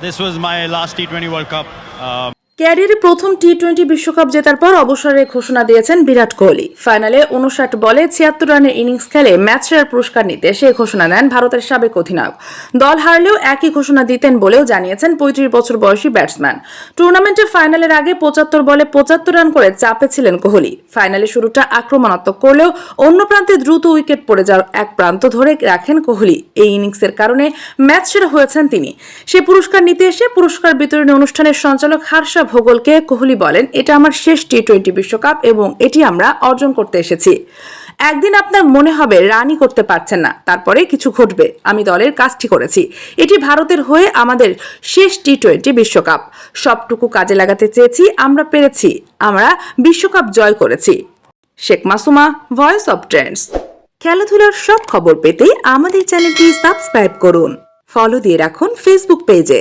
This was my last T20 World Cup. Um, ক্যারিয়ারে প্রথম T twenty বিশ্বকাপ জেতার পর অবসরের ঘোষণা দিয়েছেন বিরাট কোহলি। ফাইনালে উনষাট বলে ছিয়াত্তর রানের ইনিংস খেলে ম্যাচ সেরার পুরস্কার নিতে সে ঘোষণা দেন ভারতের সাবেক অধিনায়ক। দল হারলেও একই ঘোষণা দিতেন বলেও জানিয়েছেন পঁয়ত্রিশ বছর বয়সী ব্যাটসম্যান। টুর্নামেন্টের ফাইনালের আগে পঁচাত্তর বলে পঁচাত্তর রান করে চাপে ছিলেন কোহলি। ফাইনালে শুরুটা আক্রমণাত্মক করলেও অন্য প্রান্তে দ্রুত উইকেট পড়ে যাওয়ার এক প্রান্ত ধরে রাখেন কোহলি। এই ইনিংসের কারণে ম্যাচ সেরা হয়েছেন তিনি। সে পুরস্কার নিতে এসে পুরস্কার বিতরণী অনুষ্ঠানের সঞ্চালক হার্ষা ভোগলকে কোহলি বলেন, এটা আমার শেষ টি টোয়েন্টি বিশ্বকাপ এবং এটি আমরা অর্জন করতে এসেছি। একদিন আপনার মনে হবে রানই করতে পারছেন না, তারপরে কিছু ঘটবে। আমি দলের কাজটি করেছি। এটি ভারতের হয়ে আমাদের শেষ টি টোয়েন্টি বিশ্বকাপ। সবটুকু কাজে লাগাতে চেয়েছি, আমরা পেরেছি। আমরা বিশ্বকাপ জয় করেছি। Sheikh Masuma voice of trends খেলাধুলার সব খবর পেতে আমাদের চ্যানেলটি সাবস্ক্রাইব করুন। ফলো দিয়ে রাখুন ফেসবুক পেজে